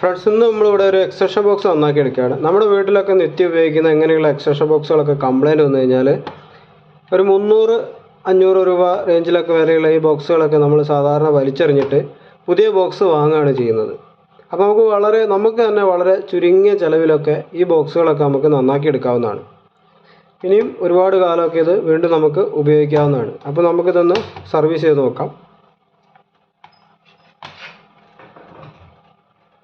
Friends ഇന്ന് നമ്മളിവിടെ ഒരു എക്സഷൻ ബോക്സ് നന്നാക്കി എടുക്കുകയാണ്. നമ്മുടെ വീട്ടിലൊക്കെ നിത്യം ഉപയോഗിക്കുന്ന ഇങ്ങനെയുള്ള എക്സഷൻ ബോക്സുകളൊക്കെ കംപ്ലൈന്റ് വന്നു കഴിഞ്ഞാൽ ഒരു മുന്നൂറ് അഞ്ഞൂറ് രൂപ റേഞ്ചിലൊക്കെ വരെയുള്ള ഈ ബോക്സുകളൊക്കെ നമ്മൾ സാധാരണ വലിച്ചെറിഞ്ഞിട്ട് പുതിയ ബോക്സ് വാങ്ങുകയാണ് ചെയ്യുന്നത്. അപ്പോൾ നമുക്ക് വളരെ നമുക്ക് തന്നെ വളരെ ചുരുങ്ങിയ ചിലവിലൊക്കെ ഈ ബോക്സുകളൊക്കെ നമുക്ക് നന്നാക്കി എടുക്കാവുന്നതാണ്. ഇനിയും ഒരുപാട് കാലമൊക്കെ ഇത് വീണ്ടും നമുക്ക് ഉപയോഗിക്കാവുന്നതാണ്. അപ്പോൾ നമുക്കിതൊന്ന് സർവീസ് ചെയ്ത് നോക്കാം.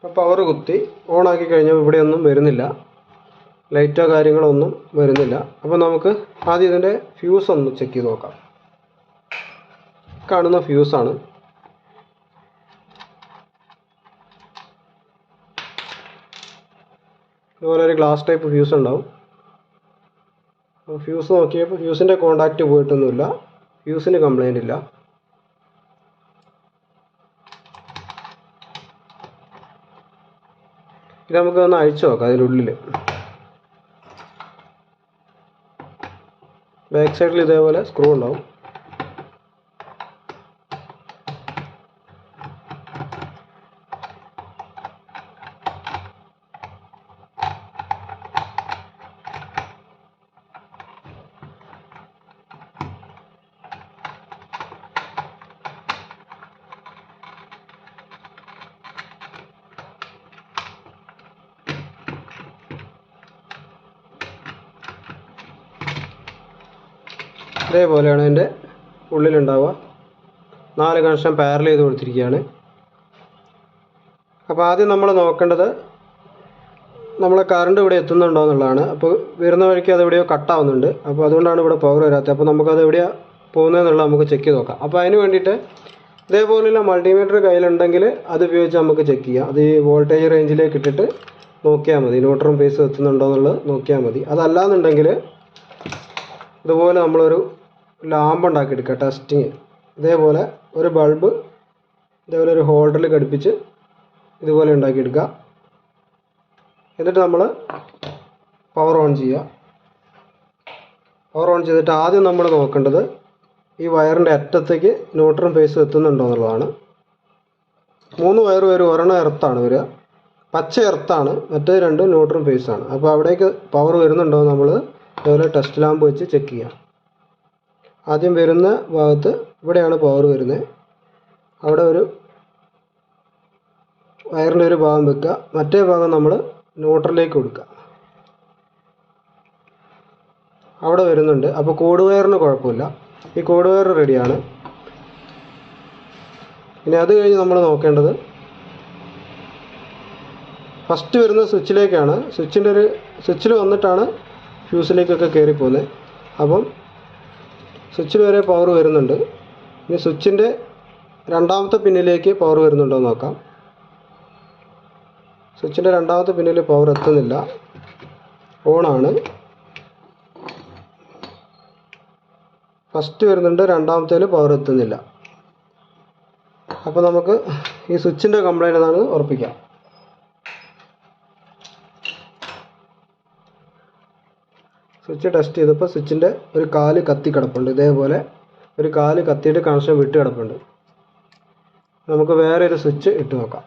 പവർ കുത്തി ഓണാക്കി കഴിഞ്ഞാൽ ഇവിടെയൊന്നും വരുന്നില്ല. ലൈറ്റോ കാര്യങ്ങളോ ഒന്നും വരുന്നില്ല. അപ്പോൾ നമുക്ക് ആദ്യം ഇതിന്റെ ഫ്യൂസ് ഒന്ന് ചെക്ക് ചെയ്ത് നോക്കാം. കാണുന്ന ഫ്യൂസാണ് ഇതുപോലെ ഒരു ഗ്ലാസ് ടൈപ്പ് ഫ്യൂസ് ഉണ്ടാവും. ഫ്യൂസ് നോക്കിയപ്പോൾ ഫ്യൂസിന്റെ കോണ്ടാക്റ്റ് പോയിട്ടൊന്നുമില്ല. ഫ്യൂസിന് കംപ്ലൈന്റ് ഇല്ല. ഇത് നമുക്ക് ഒന്ന് അഴിച്ചു നോക്കാം അതിന്റെ ഉള്ളിൽ ബാക്ക് സൈഡിൽ ഇതേപോലെ സ്ക്രൂ ഉണ്ടാവും. ഇതേപോലെയാണ് അതിന്റെ ഉള്ളിലുണ്ടാവുക. നാല് കണക്ഷൻ പാരൽ ചെയ്ത് കൊടുത്തിരിക്കുകയാണ്. അപ്പോൾ ആദ്യം നമ്മൾ നോക്കേണ്ടത് നമ്മളെ കറണ്ട് ഇവിടെ എത്തുന്നുണ്ടോ എന്നുള്ളതാണ്. അപ്പോൾ വരുന്ന വഴിക്ക് അത് എവിടെയോ കട്ടാവുന്നുണ്ട് അപ്പോൾ അതുകൊണ്ടാണ് ഇവിടെ പവർ വരാത്തത്. അപ്പോൾ നമുക്കത് എവിടെയാണ് പോകുന്നതെന്നുള്ളത് നമുക്ക് ചെക്ക് ചെയ്ത് നോക്കാം. അപ്പോൾ അതിന് വേണ്ടിയിട്ട് ഇതേപോലെയുള്ള മൾട്ടിമീറ്റർ കയ്യിലുണ്ടെങ്കിൽ അത് ഉപയോഗിച്ച് നമുക്ക് ചെക്ക് ചെയ്യാം. അത് ഈ വോൾട്ടേജ് റേഞ്ചിലേക്ക് ഇട്ടിട്ട് നോക്കിയാൽ മതി. ന്യൂട്രൺ ഫേസ് എത്തുന്നുണ്ടോ എന്നുള്ളത് നോക്കിയാൽ മതി. അതല്ലാന്നുണ്ടെങ്കിൽ ഇതുപോലെ നമ്മളൊരു ലാമ്പ് ഉണ്ടാക്കിയെടുക്കുക ടെസ്റ്റിങ് ഇതേപോലെ ഒരു ബൾബ് ഇതേപോലെ ഒരു ഹോൾഡറിൽ ഘടിപ്പിച്ച് ഇതുപോലെ ഉണ്ടാക്കിയെടുക്കുക. എന്നിട്ട് നമ്മൾ പവർ ഓൺ ചെയ്യുക. പവർ ഓൺ ചെയ്തിട്ട് ആദ്യം നമ്മൾ നോക്കേണ്ടത് ഈ വയറിന്റെ അറ്റത്തേക്ക് ന്യൂട്രൺ ഫേസ് എത്തുന്നുണ്ടോ എന്നുള്ളതാണ്. മൂന്ന് വയർ വരും ഒരെണ്ണം എർത്താണ് വരിക. പച്ച എർത്താണ് മറ്റേ രണ്ടും ന്യൂട്രൺ ഫേസ് ആണ്. അപ്പോൾ അവിടേക്ക് പവർ വരുന്നുണ്ടോ നമ്മൾ ഇതേപോലെ ടെസ്റ്റ് ലാമ്പ് വെച്ച് ചെക്ക് ചെയ്യാം ആദ്യം വരുന്ന ഭാഗത്ത് ഇവിടെയാണ് പവർ വരുന്നത് അവിടെ ഒരു വയറിന്റെ ഒരു ഭാഗം വെക്കുക മറ്റേ ഭാഗം നമ്മൾ ന്യൂട്രലിലേക്ക് കൊടുക്കുക അവിടെ വരുന്നുണ്ട്. അപ്പോൾ കോഡ് വയറിന് കുഴപ്പമില്ല. ഈ കോഡ് വയർ റെഡിയാണ് ഇനി അത് കഴിഞ്ഞ് നമ്മൾ നോക്കേണ്ടത് ഫസ്റ്റ് വരുന്ന സ്വിച്ചിലേക്കാണ് സ്വിച്ചിന്റെ ഒരു സ്വിച്ചിൽ വന്നിട്ടാണ് ഫ്യൂസിലേക്കൊക്കെ കയറി പോകുന്നത് അപ്പം സ്വിച്ചിൽ വരെ പവർ വരുന്നുണ്ട്. ഇനി സ്വിച്ചിന്റെ രണ്ടാമത്തെ പിന്നിലേക്ക് പവർ വരുന്നുണ്ടോ എന്ന് നോക്കാം. സ്വിച്ചിന്റെ രണ്ടാമത്തെ പിന്നിൽ പവർ എത്തുന്നില്ല. ഓണാണ്. ഫസ്റ്റ് വരുന്നുണ്ട് രണ്ടാമത്തേൽ പവർ എത്തുന്നില്ല. അപ്പോൾ നമുക്ക് ഈ സ്വിച്ചിന്റെ കംപ്ലൈന്റ് എന്നാണ് ഉറപ്പിക്കാം. സ്വിച്ച് ടെസ്റ്റ് ചെയ്തപ്പോൾ സ്വിച്ചിന്റെ ഒരു കാൽ കത്തി കിടപ്പുണ്ട്. ഇതേപോലെ ഒരു കാൽ കത്തിയിട്ട് കണക്ഷൻ വിട്ട് കിടപ്പുണ്ട്. നമുക്ക് വേറെ ഒരു സ്വിച്ച് ഇട്ട് നോക്കാം.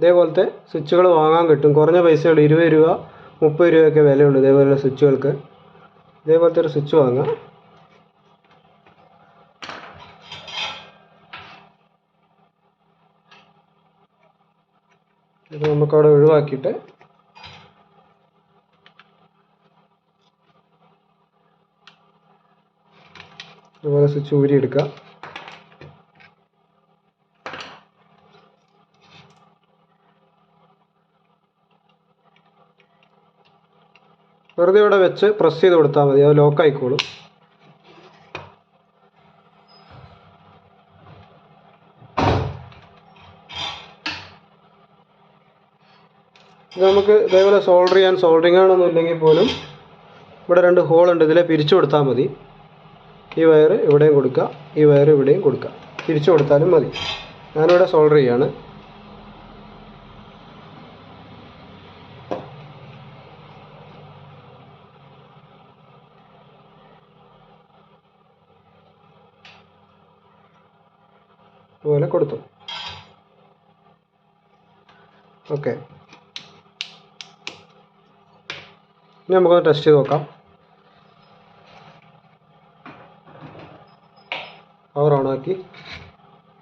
ഇതേപോലത്തെ സ്വിച്ചുകൾ വാങ്ങാൻ കിട്ടും. കുറഞ്ഞ പൈസയുള്ള ഇരുപത് രൂപ മുപ്പത് രൂപയൊക്കെ വിലയുണ്ട് ഇതേപോലെയുള്ള സ്വിച്ചുകൾക്ക്. ഇതേപോലത്തെ ഒരു സ്വിച്ച് വാങ്ങാം. ഇത് നമുക്കവിടെ ഒഴിവാക്കിയിട്ട് ഇതുപോലെ സ്വിച്ച് ഊരിയെടുക്കുക വെറുതെ ഇവിടെ വെച്ച് പ്രസ് ചെയ്ത് കൊടുത്താൽ മതി. അത് ലോക്ക് ആയിക്കോളും ഇത് നമുക്ക് ഇതേപോലെ സോൾഡർ ചെയ്യാൻ സോൾഡറിങ് ആണൊന്നും പോലും ഇവിടെ രണ്ട് ഹോൾ ഉണ്ട്. ഇതിലെ പിരിച്ചു കൊടുത്താൽ മതി. ഈ വയർ ഇവിടെയും കൊടുക്കുക. ഈ വയർ ഇവിടെയും കൊടുക്കുക. തിരിച്ചു കൊടുത്താലും മതി. ഞാനിവിടെ സോൾഡർ ചെയ്യാണ്. പോലെ കൊടുത്തു. ഓക്കെ ഇനി നമുക്കൊന്ന് ടെസ്റ്റ് ചെയ്ത് നോക്കാം. പവർ ഓണാക്കി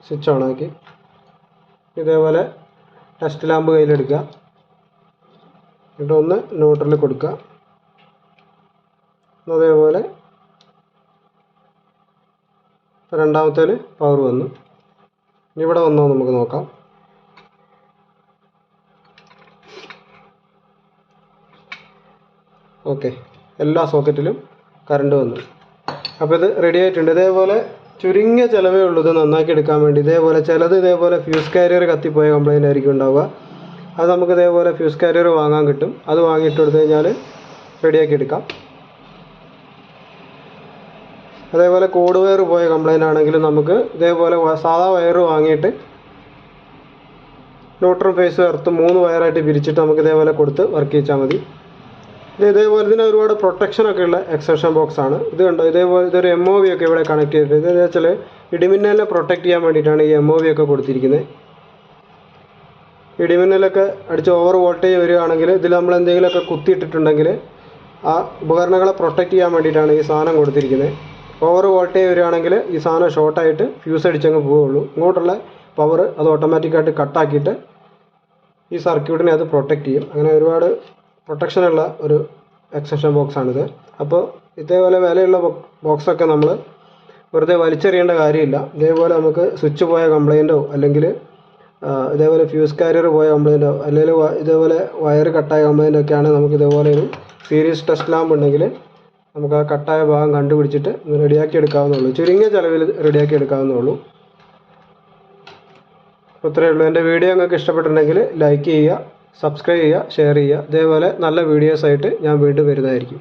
സ്വിച്ച് ഓണാക്കി ഇതേപോലെ ടെസ്റ്റ് ലാമ്പ് കയ്യിലെടുക്കുക. എന്നിട്ട് ഒന്ന് ന്യൂട്രലിൽ കൊടുക്കുക. അതേപോലെ രണ്ടാമത്തേൽ പവർ വന്നു. ഇവിടെ വന്നോ നമുക്ക് നോക്കാം. ഓക്കെ. എല്ലാ സോക്കറ്റിലും കറണ്ട് വന്നു. അപ്പോൾ ഇത് റെഡി ആയിട്ടുണ്ട്. ഇതേപോലെ ചുരുങ്ങിയ ചിലവേ ഉള്ളൂ. ഇത് നന്നാക്കി എടുക്കാൻ വേണ്ടി. ഇതേപോലെ ചിലത് ഇതേപോലെ ഫ്യൂസ് കാരിയർ കത്തിപ്പോയ കംപ്ലൈന്റ് ആയിരിക്കും ഉണ്ടാവുക. അത് നമുക്ക് ഇതേപോലെ ഫ്യൂസ് കാരിയർ വാങ്ങാൻ കിട്ടും. അത് വാങ്ങിയിട്ട് കൊടുത്തു കഴിഞ്ഞാൽ റെഡിയാക്കി എടുക്കാം. അതേപോലെ കോഡ് വയർ പോയ കംപ്ലൈന്റ് ആണെങ്കിലും നമുക്ക് ഇതേപോലെ സാധാ വയർ വാങ്ങിയിട്ട് ന്യൂട്രൽ ഫേസ് എർത്ത് മൂന്ന് വയറായിട്ട് പിരിച്ചിട്ട് നമുക്ക് ഇതേപോലെ കൊടുത്ത് വർക്ക് ചെയ്യിച്ചാൽ മതി. ഇത് ഇതേപോലെ ഇതിന് ഒരുപാട് പ്രൊട്ടക്ഷൻ ഒക്കെ ഉള്ള എക്സെപ്ഷൻ ബോക്സ് ആണ്. ഇത് കണ്ടോ? ഇതേപോലെ ഇതൊരു എം ഒ വി ഒക്കെ ഇവിടെ കണക്ട് ചെയ്തിട്ടുണ്ട് ഇതെന്ന് വെച്ചാൽ ഇടിമിന്നലിനെ പ്രൊട്ടക്ട് ചെയ്യാൻ വേണ്ടിയിട്ടാണ് ഈ എം ഒ വി ഒക്കെ കൊടുത്തിരിക്കുന്നത്. ഇടിമിന്നലൊക്കെ അടിച്ച് ഓവർ വോൾട്ടേജ് വരികയാണെങ്കിൽ ഇതിൽ നമ്മൾ എന്തെങ്കിലുമൊക്കെ കുത്തിയിട്ടിട്ടുണ്ടെങ്കിൽ ആ ഉപകരണങ്ങളെ പ്രൊട്ടക്ട് ചെയ്യാൻ വേണ്ടിയിട്ടാണ് ഈ സാധനം കൊടുത്തിരിക്കുന്നത്. ഓവർ വോൾട്ടേജ് വരികയാണെങ്കിൽ ഈ സാധനം ഷോർട്ടായിട്ട് ഫ്യൂസ് അടിച്ചങ്ങ് പോവുള്ളൂ ഇങ്ങോട്ടുള്ള പവർ അത് ഓട്ടോമാറ്റിക്കായിട്ട് കട്ടാക്കിയിട്ട് ഈ സർക്യൂട്ടിനെ അത് പ്രൊട്ടക്റ്റ് ചെയ്യും. അങ്ങനെ ഒരുപാട് പ്രൊട്ടക്ഷനുള്ള ഒരു എക്സെപ്ഷൻ ബോക്സ് ആണിത്. അപ്പോൾ ഇതേപോലെ വിലയുള്ള ബോക്സൊക്കെ നമ്മൾ വെറുതെ വലിച്ചെറിയേണ്ട കാര്യമില്ല. ഇതേപോലെ നമുക്ക് സ്വിച്ച് പോയ കംപ്ലൈന്റോ അല്ലെങ്കിൽ ഇതേപോലെ ഫ്യൂസ് കാരിയർ പോയ കംപ്ലൈന്റോ അല്ലെങ്കിൽ ഇതേപോലെ വയർ കട്ടായ കംപ്ലൈന്റ് ഒക്കെ ആണെങ്കിൽ നമുക്ക് ഇതേപോലെ ഒരു സീരീസ് ടെസ്റ്റ് ലാമ്പ് ഉണ്ടെങ്കിൽ നമുക്ക് ആ കട്ടായ ഭാഗം കണ്ടുപിടിച്ചിട്ട് റെഡിയാക്കി എടുക്കാവുന്നുള്ളൂ ചുരുങ്ങിയ ചിലവിൽ റെഡിയാക്കി എടുക്കാവുന്നുള്ളൂ അപ്പോൾ ഇത്രയേ ഉള്ളൂ. എന്റെ വീഡിയോ നിങ്ങൾക്ക് ഇഷ്ടപ്പെട്ടിട്ടുണ്ടെങ്കിൽ ലൈക്ക് ചെയ്യുക സബ്സ്ക്രൈബ് ചെയ്യുക ഷെയർ ചെയ്യുക. ഇതേപോലെ നല്ല വീഡിയോസായിട്ട് ഞാൻ വീണ്ടും വരുന്നതായിരിക്കും.